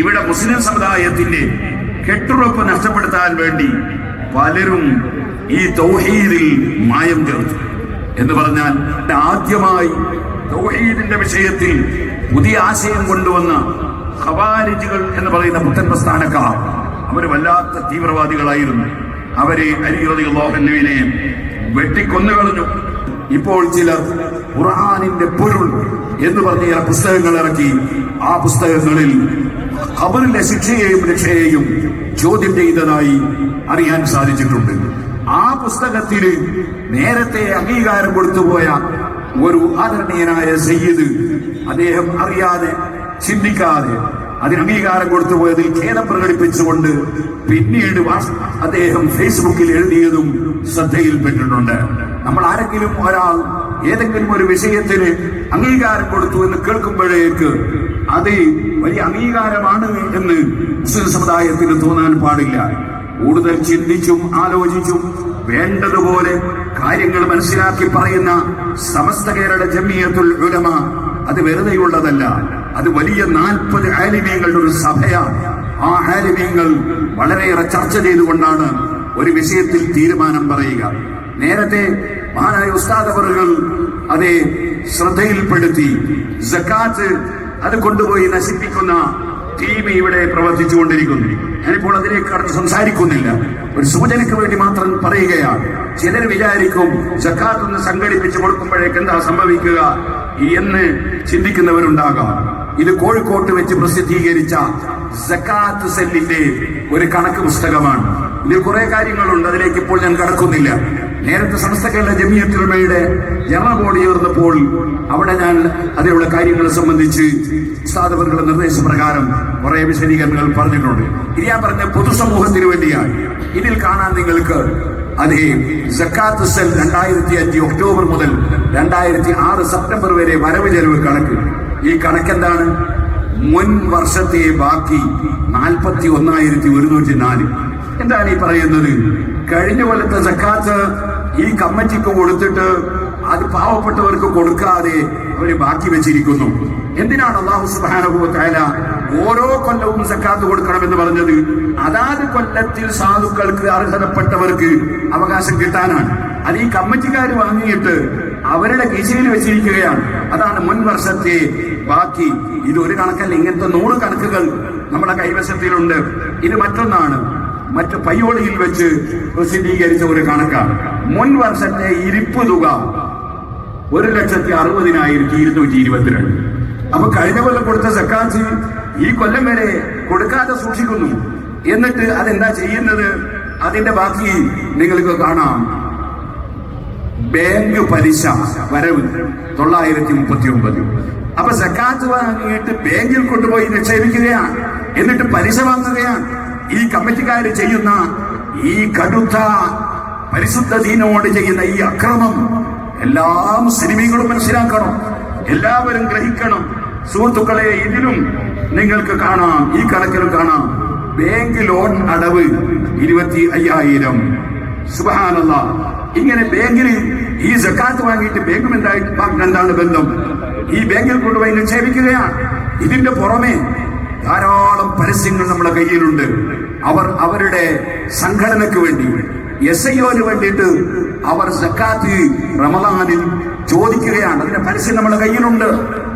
ഇവിടെ മുസ്ലിം സമുദായത്തിന്റെ കെട്ടുറപ്പ് നഷ്ടപ്പെടുത്താൻ വേണ്ടി പലരും ഈ തൗഹീദിൽ മായം ചേർത്തു. എന്ന് പറഞ്ഞാൽ ആദ്യമായി തൗഹീദിന്റെ വിഷയത്തിൽ പുതിയ ആശയം കൊണ്ടുവന്ന ഖവാരിജുകൾ എന്ന് പറയുന്ന പുത്തൻ പ്രസ്ഥാനക്കാർ അവർ വല്ലാത്ത തീവ്രവാദികളായിരുന്നു. അവരെ ലോഹന്നുവിനെ വെട്ടിക്കൊന്നുകളഞ്ഞു. ഇപ്പോൾ ചിലർ ഖുർആാനിന്റെ പൊരുൾ എന്ന് പറഞ്ഞ ചില പുസ്തകങ്ങൾ ഇറക്കി ആ പുസ്തകങ്ങളിൽ ഖബറിലെ ശിക്ഷയെയും രക്ഷയെയും ചോദ്യം ചെയ്തതായി അറിയാൻ സാധിച്ചിട്ടുണ്ട്. ആ പുസ്തകത്തിന് നേരത്തെ അംഗീകാരം കൊടുത്തുപോയ ഒരു ആദരണീയനായ സയ്യിദ് അദ്ദേഹം അറിയാതെ ചിന്തിക്കാതെ അതിന് അംഗീകാരം കൊടുത്തുപോയതിൽ ഖേദം പ്രകടിപ്പിച്ചുകൊണ്ട് പിന്നീട് അദ്ദേഹം ഫേസ്ബുക്കിൽ എഴുതിയതും ശ്രദ്ധയിൽപ്പെട്ടിട്ടുണ്ട്. നമ്മൾ ആരെങ്കിലും ഒരാൾ ഏതെങ്കിലും ഒരു വിഷയത്തിന് അംഗീകാരം കൊടുത്തു എന്ന് കേൾക്കുമ്പോഴേക്ക് അത് വലിയ അംഗീകാരമാണ് എന്ന് മുസ്ലിം സമുദായത്തിന് തോന്നാൻ പാടില്ല. കൂടുതൽ ചിന്തിച്ചും ആലോചിച്ചും വേണ്ടതുപോലെ കാര്യങ്ങൾ മനസ്സിലാക്കി പറയുന്ന സമസ്ത കേരള ജമിയത്തുൽ ഉലമ അത് വെറുതെയുള്ളതല്ല. അത് വലിയ നാൽപ്പത് ആലിമീങ്ങളുടെ ഒരു സഭയാണ് ആ ആലിമീങ്ങൾ വളരെയേറെ ചർച്ച ചെയ്തുകൊണ്ടാണ് ഒരു വിഷയത്തിൽ തീരുമാനം പറയുക. നേരത്തെ മഹാനായ ഉസ്താദ് അവറുകൾ അതെ ശ്രദ്ധയിൽപ്പെടുത്തി ജക്കാത്ത് അത് കൊണ്ടുപോയി നശിപ്പിക്കുന്ന ടീം ഇവിടെ പ്രവർത്തിച്ചുകൊണ്ടിരിക്കുന്നു. ഞാനിപ്പോൾ അതിനെ കടന്ന് സംസാരിക്കുന്നില്ല. ഒരു സൂചനയ്ക്ക് വേണ്ടി മാത്രം പറയുകയാണ്. ചിലർ വിചാരിക്കും ജക്കാത്ത് ഒന്ന് സംഘടിപ്പിച്ചു കൊടുക്കുമ്പോഴേക്ക് എന്താ സംഭവിക്കുക? എന്ന് ചിന്തിക്കുന്നവരുണ്ടാകാം. ഇത് കോഴിക്കോട്ട് വെച്ച് പ്രസിദ്ധീകരിച്ച ജക്കാത്ത് സെല്ലിന്റെ ഒരു കണക്ക് പുസ്തകമാണ്. ഇതിൽ കുറെ കാര്യങ്ങളുണ്ട്. അതിലേക്ക് ഇപ്പോൾ ഞാൻ കടക്കുന്നില്ല. നേരത്തെ സംസ്ഥകളുടെ കേരള ജമിയത്തുലമയുടെ ജനറൽ ബോഡി ചേർന്നപ്പോൾ അവിടെ ഞാൻ അതിലുള്ള കാര്യങ്ങളെ സംബന്ധിച്ച് സ്ഥാപകരുടെ നിർദ്ദേശപ്രകാരം കുറെ വിശദീകരണങ്ങൾ പറഞ്ഞിട്ടുണ്ട്. ഇത് ഞാൻ പറഞ്ഞ പൊതുസമൂഹത്തിന് വേണ്ടിയാണ്. ഇതിൽ കാണാൻ നിങ്ങൾക്ക് അതേ സക്കാത്ത് സെൽ രണ്ടായിരത്തി അഞ്ച് ഒക്ടോബർ മുതൽ രണ്ടായിരത്തി ആറ് സെപ്റ്റംബർ വരെ വരവ് ചെലവ് കണക്ക്. ഈ കണക്ക് എന്താണ് മുൻ വർഷത്തെ ബാക്കി നാൽപ്പത്തി ഒന്നായിരത്തി ഒരുന്നൂറ്റി നാല്. എന്താണ് ഈ പറയുന്നത്? കഴിഞ്ഞ കൊല്ലത്തെ സക്കാത്ത് ഈ കമ്മിറ്റിക്ക് കൊടുത്തിട്ട് അത് പാവപ്പെട്ടവർക്ക് കൊടുക്കാതെ അവർ ബാക്കി വെച്ചിരിക്കുന്നു. എന്തിനാണ് അള്ളാഹു സുബാനുഭവത്തായ ഓരോ കൊല്ലവും സക്കാത്ത് കൊടുക്കണമെന്ന് പറഞ്ഞത്? അതാത് കൊല്ലത്തിൽ സാധുക്കൾക്ക് അർഹതപ്പെട്ടവർക്ക് അവകാശം കിട്ടാനാണ്. അത് ഈ കമ്മിറ്റിക്കാർ വാങ്ങിയിട്ട് അവരുടെ കീശയിൽ വെച്ചിരിക്കുകയാണ്. അതാണ് മുൻ വർഷത്തെ ബാക്കി. ഇത് ഒരു കണക്കല്ല ഇങ്ങനത്തെ നൂറ് കണക്കുകൾ നമ്മുടെ കൈവശത്തിലുണ്ട്. ഇത് മറ്റൊന്നാണ്. മറ്റു പയ്യോളിയിൽ വെച്ച് പ്രസിദ്ധീകരിച്ച ഒരു കണക്കാണ്. മുൻ വർഷത്തെ ഇരിപ്പ് തുക ഒരു ലക്ഷത്തി അറുപതിനായിരത്തി ഇരുന്നൂറ്റി ഇരുപത്തിരണ്ട്. അപ്പൊ കഴിഞ്ഞ കൊല്ലം കൊടുത്ത സക്കാത്ത് ഈ കൊല്ലം വരെ കൊടുക്കാതെ സൂക്ഷിക്കുന്നു. എന്നിട്ട് അതെന്താ ചെയ്യുന്നത്? അതിന്റെ ബാക്കി നിങ്ങൾക്ക് കാണാം. ബാങ്ക് പലിശ വരവ് തൊള്ളായിരത്തി മുപ്പത്തി ഒമ്പത് അപ്പൊ സക്കാത്ത് വാങ്ങിയിട്ട് ബാങ്കിൽ കൊണ്ടുപോയി നിക്ഷേപിക്കുകയാണ്. എന്നിട്ട് പലിശ വാങ്ങുകയാണ്. ഈ കമ്മിറ്റിക്കാർ ചെയ്യുന്ന ഈ കടുത്ത പരിശുദ്ധ ദീനോട് ചെയ്യുന്ന ഈ അക്രമം എല്ലാ മുസ്ലിമീങ്ങളും മനസ്സിലാക്കണം. എല്ലാവരും ഗ്രഹിക്കണം. സുഹൃത്തുക്കളെ ഇതിലും നിങ്ങൾക്ക് കാണാം ഈ കണക്കിലും കാണാം. ബാങ്ക് ലോൺ അടവ് ഇരുപത്തി അയ്യായിരം സുബാനല്ല ഇങ്ങനെ ബാങ്കിന് ഈ സക്കാത്ത് വാങ്ങിയിട്ട് ബാങ്കും എന്തായി എന്താണ് ബന്ധം? ഈ ബാങ്കിൽ കൊണ്ടുപോയി നിക്ഷേപിക്കുകയാണ് ഇതിന്റെ പുറമെ ധാരാളം പരസ്യങ്ങൾ നമ്മുടെ കയ്യിലുണ്ട്. അവർ അവരുടെ സംഘടനക്ക് വേണ്ടി എസ് ഐ വേണ്ടിയിട്ട് അവർ സക്കാത്ത് റമദാനിൽ ചോദിക്കുകയാണ്. അതിന്റെ പരസ്യം നമ്മുടെ കയ്യിലുണ്ട്.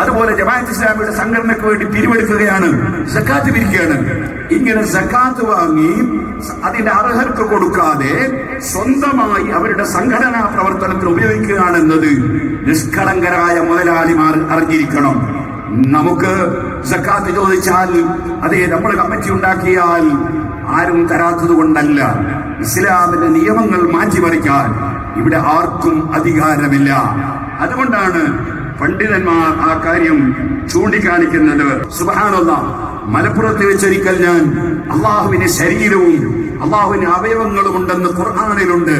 അതുപോലെ ജമാഅത്ത് ഇസ്ലാമിയുടെ സംഘടനയ്ക്ക് വേണ്ടി പിരിവെടുക്കുകയാണ്. സക്കാത്ത് പിരിക്കുകയാണ്. ഇങ്ങനെ സക്കാത്ത് വാങ്ങി അതിന്റെ അർഹർക്ക് കൊടുക്കാതെ സ്വന്തമായി അവരുടെ സംഘടനാ പ്രവർത്തനത്തിൽ ഉപയോഗിക്കുകയാണെന്നത് നിഷ്കളങ്കരായ മുതലാളിമാർ അറിഞ്ഞിരിക്കണം. നമുക്ക് സക്കാത്ത് ചോദിച്ചാൽ അതേ നമ്മൾ കമ്മിറ്റി ഉണ്ടാക്കിയാൽ ആരും തരാത്തത് കൊണ്ടല്ല. ഇസ്ലാമിന്റെ നിയമങ്ങൾ മാറ്റിമറിക്കാൻ ഇവിടെ ആർക്കും അധികാരമില്ല. അതുകൊണ്ടാണ് പണ്ഡിതന്മാർ ആ കാര്യം ചൂണ്ടിക്കാണിക്കുന്നത്. സുബാനുള്ള മലപ്പുറത്ത് വെച്ചൊരിക്കൽ ഞാൻ അള്ളാഹുവിന്റെ ശരീരവും അള്ളാഹുവിന് അവയവങ്ങളും ഉണ്ടെന്ന് ഖുർആാനിലുണ്ട്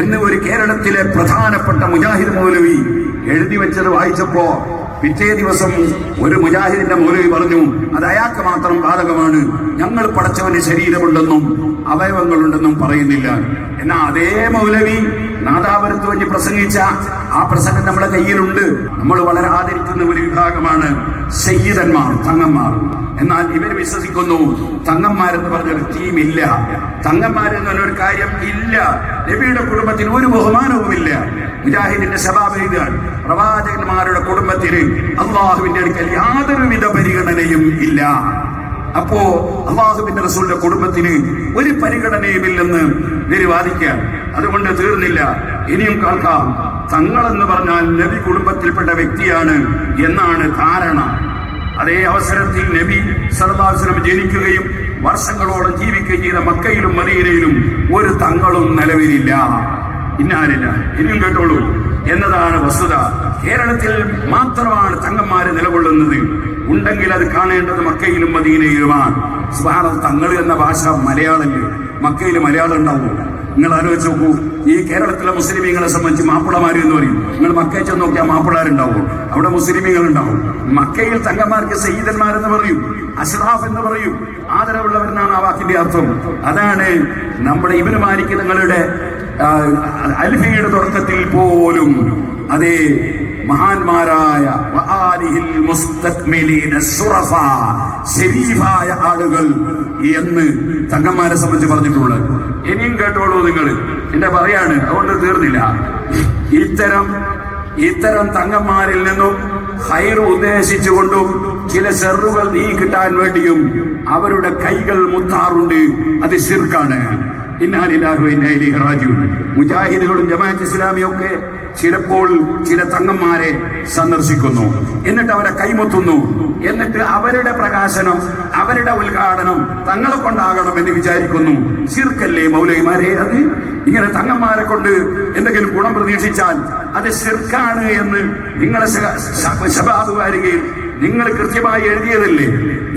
എന്ന് ഒരു കേരളത്തിലെ പ്രധാനപ്പെട്ട മുജാഹിദ് മൗലവി എഴുതി വെച്ചത് വായിച്ചപ്പോ പിറ്റേ ദിവസം ഒരു മുജാഹിദിന്റെ മൗലവി പറഞ്ഞു അത് അയാൾക്ക് മാത്രം ബാധകമാണ്. ഞങ്ങൾ പടച്ചവന് ശരീരമുണ്ടെന്നും അവയവങ്ങളുണ്ടെന്നും പറയുന്നില്ല. എന്നാ അതേ മൗലവി നാദാപുരത്ത് വഴി പ്രസംഗിച്ച ആ പ്രസംഗം നമ്മുടെ കയ്യിലുണ്ട്. നമ്മൾ വളരെ ആദരിക്കുന്ന ഒരു വിഭാഗമാണ് സയ്യിദന്മാർ തങ്ങന്മാർ. എന്നാൽ ഇവർ വിശ്വസിക്കുന്നു തങ്ങന്മാരെന്ന് പറഞ്ഞൊരു തീം ഇല്ല തങ്ങന്മാരെന്ന് പറഞ്ഞൊരു കാര്യം ഇല്ല. നബിയുടെ കുടുംബത്തിന് ഒരു ബഹുമാനവുമില്ല. മുജാഹിദിന്റെ ശബാബൈദാൻ പ്രവാചകന്മാരുടെ കുടുംബത്തിന് അള്ളാഹുവിന്റെ അടുക്കൽ യാതൊരുവിധ പരിഗണനയും ഇല്ല. അപ്പോ അള്ളാഹുബിന്റെ റസൂലിന്റെ കുടുംബത്തിന് ഒരു പരിഗണനയുമില്ലെന്ന് ഇവർ അതുകൊണ്ട് തീർന്നില്ല. ഇനിയും കേൾക്കാം. തങ്ങളെന്ന് പറഞ്ഞാൽ നബി കുടുംബത്തിൽപ്പെട്ട വ്യക്തിയാണ് എന്നാണ് ധാരണ. അതേ അവസരത്തിൽ നബി സലതാസ്ലം ജനിക്കുകയും വർഷങ്ങളോളം ജീവിക്കുകയും ചെയ്ത മക്കയിലും മദീനയിലും ഒരു തങ്ങളും നിലവിലില്ല. ഇന്നാലില്ല. ഇനിയും കേട്ടോളൂ. എന്നതാണ് വസ്തുത. കേരളത്തിൽ മാത്രമാണ് തങ്ങന്മാര് നിലകൊള്ളുന്നത്. ഉണ്ടെങ്കിൽ അത് കാണേണ്ടത് മക്കയിലും മദീനയിലുമാണ്. സുബാന തങ്ങൾ എന്ന ഭാഷ മലയാളല്ലേ മക്കയിൽ മലയാളം ഉണ്ടാവും? നിങ്ങൾ ആലോചിച്ച് നോക്കൂ. ഈ കേരളത്തിലെ മുസ്ലിമീങ്ങളെ സംബന്ധിച്ച് മാപ്പിളമാര് എന്ന് പറയും. നിങ്ങൾ മക്കയിൽ ചെന്ന് നോക്കിയാൽ മാപ്പിളാരുണ്ടാവും. അവിടെ മുസ്ലിമീങ്ങൾ ഉണ്ടാവും മക്കയിൽ തങ്കന്മാർക്ക് സയ്യിദന്മാരെന്ന് പറയും. അഷ്റാഫ് എന്ന് പറയും. ആദരവുള്ളവരെന്നാണ് ആ വാക്കിന്റെ അർത്ഥം. അതാണ് നമ്മുടെ ഇവന് മാലിക്ക് നിങ്ങളുടെ അൽഫിയുടെ തുടക്കത്തിൽ പോലും അതേ മഹാന്മാരായ ആളുകൾ എന്ന് തങ്ങന്മാരെ സംബന്ധിച്ച് പറഞ്ഞിട്ടുള്ളത്. ഇനിയും കേട്ടോളൂ നിങ്ങൾ. എന്റെ പറയാണ് അതുകൊണ്ട് തീർന്നില്ല. ഇത്തരം ഇത്തരം തങ്ങന്മാരിൽ നിന്നും ഹൈർ ഉദ്ദേശിച്ചുകൊണ്ടും ചില സെറുകൾ നീ കിട്ടാൻ വേണ്ടിയും അവരുടെ കൈകൾ മുത്താറുണ്ട്. അത് ശിർക്കാണ്. മുജാഹിദുകളും ജമാഅത്ത് ഇസ്ലാമിയൊക്കെ ചിലപ്പോൾ ചില തങ്ങന്മാരെ സന്ദർശിക്കുന്നു. എന്നിട്ട് അവരെ കൈമുത്തുന്നു. എന്നിട്ട് അവരുടെ പ്രകാശനം അവരുടെ ഉദ്ഘാടനം തങ്ങളെ കൊണ്ടാകണം എന്ന് വിചാരിക്കുന്നു. ശിർക്കല്ലേ മൗലൈമാരെ അത്? ഇങ്ങനെ തങ്ങന്മാരെ കൊണ്ട് എന്തെങ്കിലും ഗുണം പ്രതീക്ഷിച്ചാൽ അത് ശിർക്കാണ് എന്ന് നിങ്ങളെ ശബാദ് വാരികയിൽ നിങ്ങൾ കൃത്യമായി എഴുതിയതല്ലേ?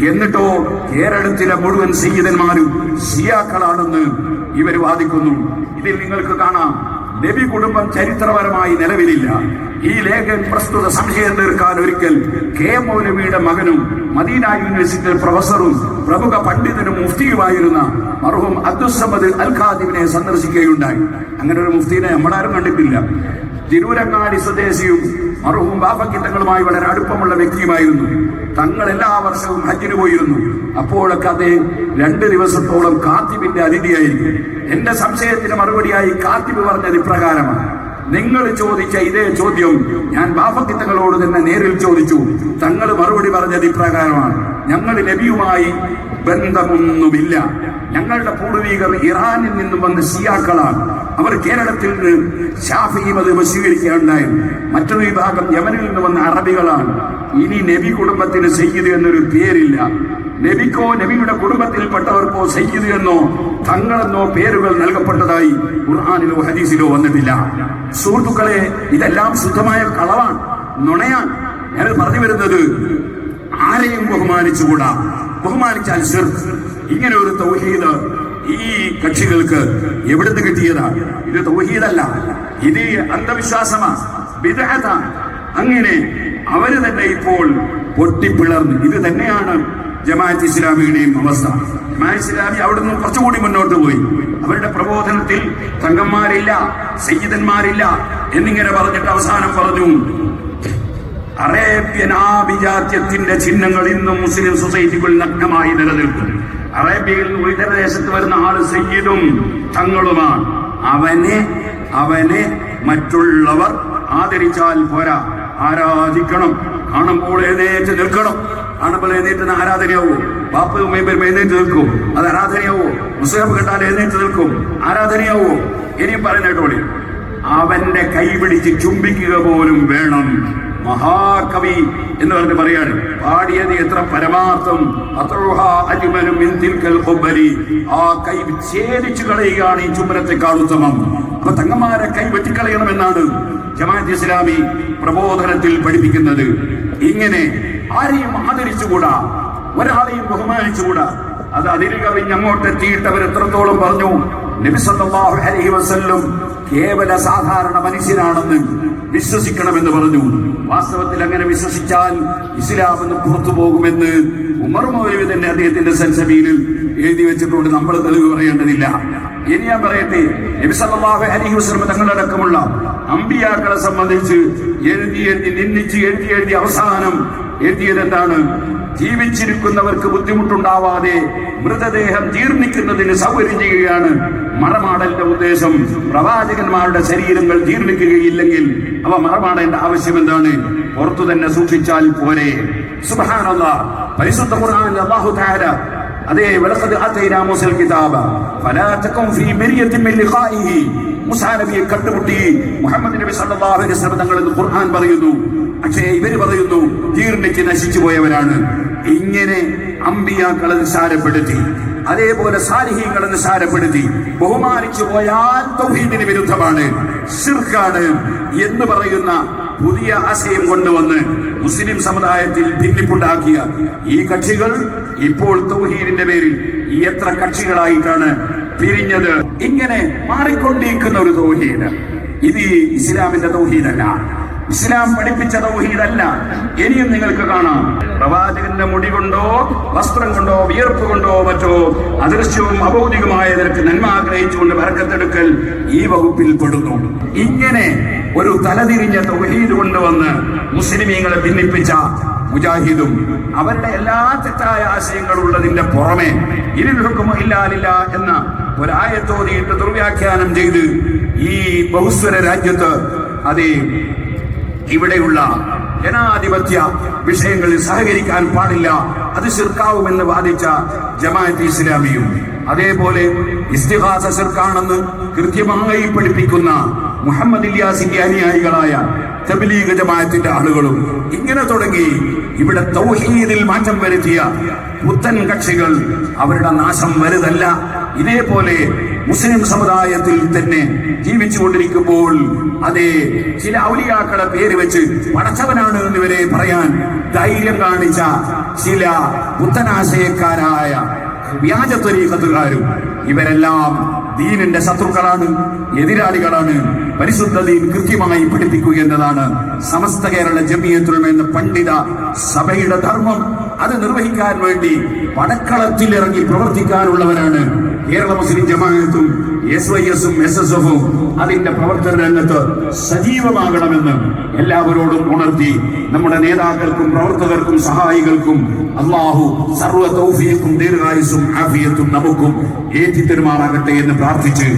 എന്നിട്ടോ കേരളത്തിലെ മുഴുവൻ സീതന്മാരും ഷിയാക്കളാണെന്ന് ഇവർ വാദിക്കുന്നു. ഇതിൽ നിങ്ങൾക്ക് കാണാം നബി കുടുംബം ചരിത്രപരമായി നിലവിലില്ല. ഈ ലേഖൻ പ്രസ്തുത സംശയം തീർക്കാൻ ഒരിക്കൽ കെ മൗലവിയുടെ മകനും മദീന യൂണിവേഴ്സിറ്റിയിൽ പ്രൊഫസറും പ്രമുഖ പണ്ഡിതനും മുഫ്തിയുമായിരുന്ന മർഹൂം അബ്ദുസമദ് അൽ ഖാദിബിനെ സന്ദർശിക്കുകയുണ്ടായി. അങ്ങനെ ഒരു മുഫ്തിനെ നമ്മളാരും കണ്ടിട്ടില്ല. തിരൂരങ്ങാടി സ്വദേശിയും മർഹൂം ബാഫക്കിത്തങ്ങളുമായി വളരെ അടുപ്പമുള്ള വ്യക്തിയുമായിരുന്നു. തങ്ങൾ എല്ലാ വർഷവും ഹജ്ജിന് പോയിരുന്നു. അപ്പോഴൊക്കെ അദ്ദേഹം രണ്ട് ദിവസത്തോളം കാത്തിബിന്റെ അതിഥിയായിരിക്കും എന്റെ സംശയത്തിന് മറുപടിയായി കാത്തിബ് പറഞ്ഞത് ഇപ്രകാരമാണ്. നിങ്ങൾ ചോദിച്ച ഇതേ ചോദ്യം ഞാൻ ബാഫക്കിത്തങ്ങളോട് തന്നെ നേരിൽ ചോദിച്ചു. തങ്ങൾ മറുപടി പറഞ്ഞത് ഇപ്രകാരമാണ്. ഞങ്ങൾ നബിയുമായി ബന്ധമൊന്നുമില്ല. ഞങ്ങളുടെ പൂർവീകർ ഇറാനിൽ നിന്നും വന്ന ഷിയാക്കളാണ്. അവർ കേരളത്തിൽ നിന്ന് ഷാഫി മതം സ്വീകരിക്കുകയുണ്ടായി. മറ്റൊരു വിഭാഗം യമനിൽ നിന്ന് വന്ന അറബികളാണ്. ഇനി നബി കുടുംബത്തിന് സയ്യിദ് എന്നൊരു പേരില്ല. നബിക്കോ നബിയുടെ കുടുംബത്തിൽപ്പെട്ടവർക്കോ സയ്യിദ് എന്നോ തങ്ങളെന്നോ പേരുകൾ നൽകപ്പെട്ടതായി ഖുർആാനിലോ ഹദീസിലോ വന്നിട്ടില്ല. സുഹൃത്തുക്കളെ ഇതെല്ലാം ശുദ്ധമായ കളവാണ് നുണയാണ്. ഞാൻ പറഞ്ഞു വരുന്നത് ആരെയും ബഹുമാനിച്ചുകൂടാ. ബഹുമാനിച്ചാൽ ഇങ്ങനെ ഒരു തൗഹീദ് ഈ കക്ഷികൾക്ക് എവിടുന്ന് കിട്ടിയതാ? ഇത് തൗഹീദല്ല. ഇത് അന്ധവിശ്വാസമാണ് അങ്ങനെ അവർ തന്നെ ഇപ്പോൾ പൊട്ടിപ്പിളർന്ന്. ഇത് തന്നെയാണ് ജമാഅത്ത് ഇസ്ലാമിയുടെയും അവസ്ഥ. ജമാഅത്ത് ഇസ്ലാമി അവിടെ നിന്ന് കുറച്ചുകൂടി മുന്നോട്ട് പോയി. അവരുടെ പ്രബോധനത്തിൽ തങ്കന്മാരില്ല സയ്യിദന്മാരില്ല എന്നിങ്ങനെ പറഞ്ഞിട്ട് അവസാനം പറഞ്ഞു അറേബ്യൻ ആഭിജാത്യത്തിന്റെ ചിഹ്നങ്ങൾ ഇന്നും മുസ്ലിം സൊസൈറ്റികളിൽ നഗ്നമായി നിലനിൽക്കും അറേബ്യയിൽ നിന്ന് ഉയരദേശത്ത് വരുന്ന ആൾ സയ്യിദും തങ്ങളുമാണ്. അവനെ അവനെ മറ്റുള്ളവർ ആദരിച്ചാൽ പോരാ. ആരാധിക്കണം. കാണുമ്പോൾ എഴുന്നേറ്റ് നിൽക്കണം. കാണുമ്പോൾ എഴുന്നേറ്റ് ആരാധനയാവൂ. ബാപ്പ് ഉമ്മയും എഴുന്നേറ്റ് നിൽക്കും. അത് ആരാധനയാവോ. മുസ്ലിം കണ്ടാൽ എഴുന്നേറ്റ് നിൽക്കും. ആരാധനയാവോ. ഇനിയും പറയുന്നേട്ടോളി അവന്റെ കൈ പിടിച്ച് ചുംബിക്കുക പോലും വേണം. മഹാകവി എന്ന് പറഞ്ഞ് പറയാണ് പാടിയത് എത്ര പരമാർത്ഥം. ആ കൈ വിച്ഛേദിച്ചു കളയുകയാണ് ഈ ചുംബനത്തെക്കാൾ ഉത്തമം അപ്പൊ തങ്ങന്മാരെ കൈ വെട്ടിക്കളയണമെന്നാണ് ജമാഅത്ത് ഇസ്ലാമി പ്രബോധനത്തിൽ പഠിപ്പിക്കുന്നത്. ഇങ്ങനെ ആരെയും ആദരിച്ചുകൂടാ? ഒരാളെയും ബഹുമാനിച്ചുകൂടാ? അത് അതിൽ കവിഞ്ഞ് അവർ എത്രത്തോളം പറഞ്ഞു? നബി സല്ലല്ലാഹു അലൈഹി വസല്ലം കേവല സാധാരണ മനുഷ്യനാണെന്ന് വിശ്വസിക്കണമെന്ന് പറഞ്ഞു. വാസ്തവത്തിൽ അങ്ങനെ വിശ്വസിച്ചാൽ ഇസ്ലാം എന്ന് പുറത്തു പോകുമെന്ന് ഉമർ മൗലവി തന്നെ അദ്ദേഹത്തിന്റെ സെൻസബിയിൽ എഴുതി വെച്ചിട്ടുണ്ട്. നമ്മൾ തെളിവ് പറയേണ്ടതില്ല. ഇനി ഞാൻ പറയട്ടെ നബിസല്ലാഹു അലഹി വസ്ലം തങ്ങളടക്കമുള്ള അമ്പിയാക്കളെ സംബന്ധിച്ച് എഴുതി എഴുതി നിന്ദിച്ച് എഴുതി എഴുതി അവസാനം എഴുതിയത് എന്താണ്? ജീവിച്ചിരിക്കുന്നവർക്ക് ബുദ്ധിമുട്ടുണ്ടാവാതെ മൃതദേഹം ജീർണിക്കുന്നതിന് സൗകര്യം ചെയ്യുകയാണ് മറമാടലിന്റെ ഉദ്ദേശം പ്രവാചകന്മാരുടെ ശരീരങ്ങൾ ജീർണിക്കുകയില്ലെങ്കിൽ അവ മറമാടേണ്ട ആവശ്യം എന്താണ്? പുറത്തു തന്നെ സൂക്ഷിച്ചാൽ പോരെ. പരിശുദ്ധ അല്ലാഹു തആല. അതേ വലഖദ് കിതാബ. ഫീ കണ്ടുമുട്ടി. മുഹമ്മദ് നബി സല്ലല്ലാഹു അലൈഹി വസല്ലം ഖുർആൻ പറയുന്നു. പക്ഷേ ഇവർ പറയുന്നു ജീർണിച്ച് നശിച്ചു പോയവരാണ്. ഇങ്ങനെ അമ്പിയാക്കളെ നിസാരപ്പെടുത്തി അതേപോലെ സാലിഹീങ്ങളെ നിസാരപ്പെടുത്തി ബഹുമാനിച്ചു പോയാൽ തൗഹീദിന് വിരുദ്ധമാണ് ഷിർക്കാണ് എന്ന് പറയുന്ന പുതിയ ആശയം കൊണ്ടുവന്ന് മുസ്ലിം സമുദായത്തിൽ ഭിന്നിപ്പുണ്ടാക്കിയ ഈ കക്ഷികൾ ഇപ്പോൾ തൗഹീദിന്റെ പേരിൽ എത്ര കക്ഷികളായിട്ടാണ് പിരിഞ്ഞത്. ഇങ്ങനെ മാറിക്കൊണ്ടിരിക്കുന്ന ഒരു തൗഹീദ്. ഇത് ഇസ്ലാമിന്റെ തൗഹീദല്ല. ഇസ്ലാം പഠിപ്പിച്ച തൗഹീദല്ല ഇനിയും നിങ്ങൾക്ക് കാണാം. പ്രവാചകന്റെ മുടി കൊണ്ടോ വസ്ത്രം കൊണ്ടോ വിയർപ്പ് കൊണ്ടോ മറ്റോ അദൃശ്യവും അഭൗതികമായ നിരക്ക് നന്മ ആഗ്രഹിച്ചുകൊണ്ട് വരക്കത്തെടുക്കൽ ഈ വകുപ്പിൽ പെടുന്നു. ഇങ്ങനെ ഒരു തലതിരിഞ്ഞ തൗഹീദ് കൊണ്ടുവന്ന് മുസ്ലിമീങ്ങളെ ഭിന്നിപ്പിച്ച മുജാഹിദും അവരുടെ എല്ലാ തെറ്റായ ആശയങ്ങളുള്ളതിന്റെ പുറമെ ഇരുൾക്കും ഇല്ലാലില്ല എന്ന ഒരായത്തോതിയിട്ട് ദുർവ്യാഖ്യാനം ചെയ്ത് ഈ ബഹുസ്വര രാജ്യത്ത് അതേ ഇവിടെയുള്ള ജനാധിപത്യ വിഷയങ്ങളിൽ സഹകരിക്കാൻ പാടില്ല. അത് ശിർക്കാവുമെന്ന് വാദിച്ച ജമാഅത്ത് ഇസ്ലാമിയും അതേപോലെ ഇസ്തിഹാസ ശിർക്കാണെന്ന് കൃത്യമായി പഠിപ്പിക്കുന്ന മുഹമ്മദ് ഇല്യാസിന്റെ അനുയായികളായ തബ്ലീഗ് ജമാഅത്തിന്റെ ആളുകളും ഇങ്ങനെ തുടങ്ങി ഇവിടെ തൗഹീദിൽ മാറ്റം വരുത്തിയ പുത്തൻ കക്ഷികൾ അവരുടെ നാശം വലുതല്ല. ഇതേപോലെ മുസ്ലിം സമുദായത്തിൽ തന്നെ ജീവിച്ചുകൊണ്ടിരിക്കുമ്പോൾ അതെ ചില ഔലിയാക്കളെ പേര് വെച്ച് പടച്ചവനാണ് എന്നിവരെ പറയാൻ ധൈര്യം കാണിച്ച ചില പുത്തനാശയക്കാരായ വ്യാജ ത്വരീഖത്തുകാരും ഇവരെല്ലാം ദീനിന്റെ ശത്രുക്കളാണ് എതിരാളികളാണ് പരിശുദ്ധ ദീൻ കൃത്യമായി പഠിപ്പിക്കുക എന്നതാണ് സമസ്ത കേരള ജമിയത്തുൽ എന്ന പണ്ഡിത സഭയുടെ ധർമ്മം. അത് നിർവഹിക്കാൻ വേണ്ടി പടക്കളത്തിൽ ഇറങ്ങി പ്രവർത്തിക്കാനുള്ളവരാണ് കേരള മുസ്ലിം ജമാഅത്തും എസ് വൈ എസും എസ് എസ് എഫും അതിന്റെ പ്രവർത്തന രംഗത്ത് സജീവമാകണമെന്ന് എല്ലാവരോടും ഉണർത്തി നമ്മുടെ നേതാക്കൾക്കും പ്രവർത്തകർക്കും സഹായികൾക്കും അള്ളാഹു സർവ തൗഫീഖും ദീർഘായുസും ആഫിയത്തും നമുക്കും ഏറ്റിത്തരുമാറാകട്ടെ എന്ന് പ്രാർത്ഥിച്ച്